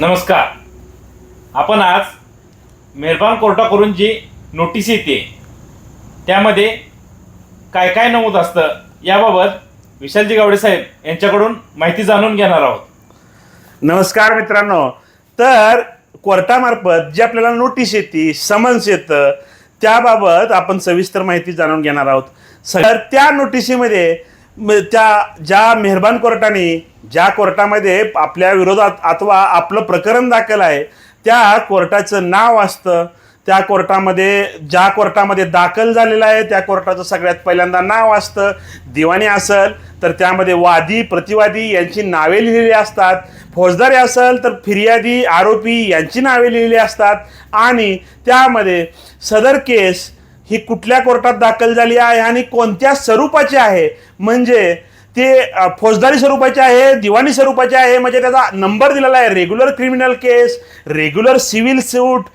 नमस्कार. आपण आज मेहरबान कोर्टाकडून जी नोटीस येते त्यामध्ये काय काय नमूद असतं याबाबत विशालजी गावडे साहेब यांच्याकडून माहिती जाणून घेणार आहोत. नमस्कार मित्रांनो. तर कोर्टामार्फत जी आपल्याला नोटीस येते समन्स येतं त्याबाबत आपण सविस्तर माहिती जाणून घेणार आहोत. तर त्या नोटीसीमध्ये त्या ज्या मेहरबान कोर्टाने ज्या कोर्टामध्ये आपल्या विरोधात अथवा आपलं प्रकरण दाखल आहे त्या कोर्टाचं नाव असतं. त्या कोर्टामध्ये ज्या कोर्टामध्ये दाखल झालेलं आहे त्या कोर्टाचं सगळ्यात पहिल्यांदा नाव असतं. दिवाणी असेल तर त्यामध्ये वादी प्रतिवादी यांची नावे लिहिलेली असतात. फौजदारी असेल तर फिर्यादी आरोपी यांची नावे लिहिलेली असतात. आणि त्यामध्ये सदर केस ही कुठल्या कोर्टात दाखल झाली आहे आणि कोणत्या स्वरूपाची आहे? म्हणजे ते फौजदारी स्वरूपाचे आहे दिवाणी स्वरूपाचे आहे म्हणजे त्याचा नंबर दिलेला आहे. Regular criminal case regular civil suit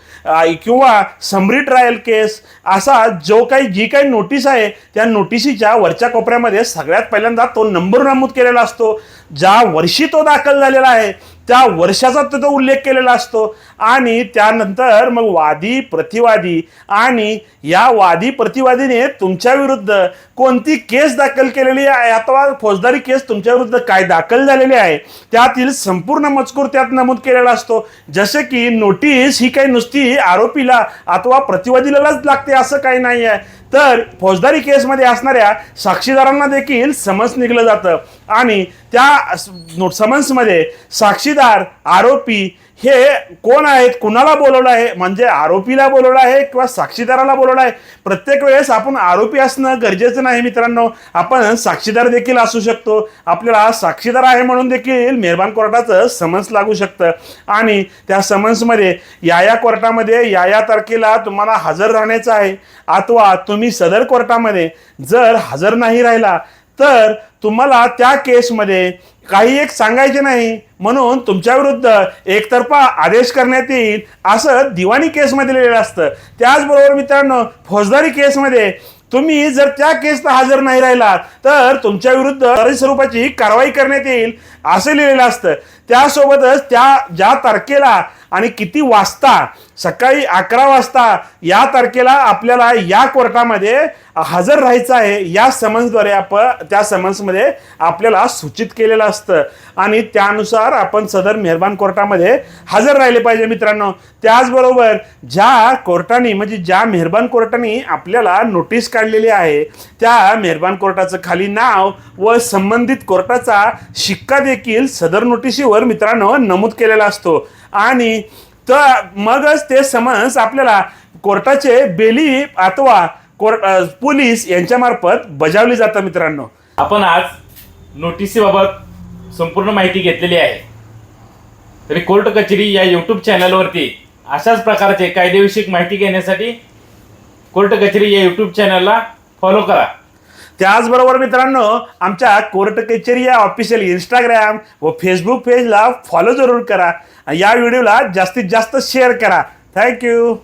किंवा समरी ट्रायल केस असा जो काही जी काही नोटीस आहे त्या नोटिसीच्या वरच्या कोपऱ्यामध्ये सगळ्यात पहिल्यांदा तो नंबर नमूद केलेला असतो. ज्या वर्षी तो दाखल झालेला आहे त्या वर्षाचा तो उल्लेख केलेला असतो. आणि त्यानंतर मग वादी प्रतिवादी आणि या वादी प्रतिवादीने तुमच्या विरुद्ध कोणती केस दाखल केलेली आहे? अथवा फौजदारी केस तुमच्या विरुद्ध काय दाखल झालेली आहे? त्यातील संपूर्ण मजकूर त्यात नमूद केलेला असतो. जसे की नोटीस ही काही नुसती आरोपीला अथवा प्रतिवादीलाच लागते असं काही नाही आहे तर फौजदारी केसमध्ये असणाऱ्या साक्षीदारांना देखील समज निघलं जातं. आणि त्या स- समन्समध्ये साक्षीदार आरोपी हे कोण आहेत कुणाला बोलवलं आहे म्हणजे आरोपीला बोलवलं आहे किंवा साक्षीदाराला बोलवलं आहे? प्रत्येक वेळेस आपण आरोपी असणं गरजेचं नाही मित्रांनो. आपण साक्षीदार देखील असू शकतो. आपल्याला साक्षीदार आहे म्हणून देखील मेहरबान कोर्टाचं समन्स लागू शकतं. आणि त्या समन्समध्ये या या कोर्टामध्ये या या तारखेला तुम्हाला हजर राहण्याचं आहे. अथवा तुम्ही सदर कोर्टामध्ये जर हजर नाही राहिला तर तुम्हाला त्या केसमध्ये काही एक सांगायचे नाही. म्हणून तुमच्या विरुद्ध एकतर्फा आदेश करण्यात येईल असं दिवाणी केसमध्ये लिहिलेलं असतं. त्याचबरोबर मित्रांनो फौजदारी केसमध्ये तुम्ही जर त्या केसला हजर नाही राहिलात तर तुमच्या विरुद्ध स्वरूपाची कारवाई करण्यात येईल असं लिहिलेलं असतं. त्यासोबतच त्या ज्या तारखेला आणि किती वाजता सकाळी अकरा वाजता या तारखेला आपल्याला या कोर्टामध्ये हजर राहायचं आहे या समन्सद्वारे आपण त्या समन्समध्ये आपल्याला सूचित केलेलं असतं. आणि त्यानुसार आपण सदर मेहरबान कोर्टामध्ये हजर राहिले पाहिजे मित्रांनो. त्याचबरोबर ज्या कोर्टाने म्हणजे ज्या मेहरबान कोर्टाने आपल्याला नोटीस काढलेली आहे त्या मेहरबान कोर्टाचं खाली नाव व संबंधित कोर्टाचा शिक्का देखील सदर नोटिशीवर मित्रांनो नमूद केलेला असतो. आणि तर मगच ते समन्स आपल्याला कोर्टाचे बेली अथवा कोर्ट पोलीस यांच्यामार्फत बजावली जातं मित्रांनो. आपण आज नोटिसीबाबत संपूर्ण माहिती घेतलेली आहे. तरी कोर्ट कचेरी या यूट्यूब चॅनलवरती अशाच प्रकारचे कायदेविषयक माहिती घेण्यासाठी कोर्ट कचेरी या यूट्यूब चॅनलला फॉलो करा. त्याचबरोबर मित्रांनो आमच्या कोर्ट कचेरी या ऑफिशियल इंस्टाग्राम व फेसबुक पेजला फॉलो जरूर करा. या व्हिडिओला जास्तीत जास्त शेअर करा. थँक्यू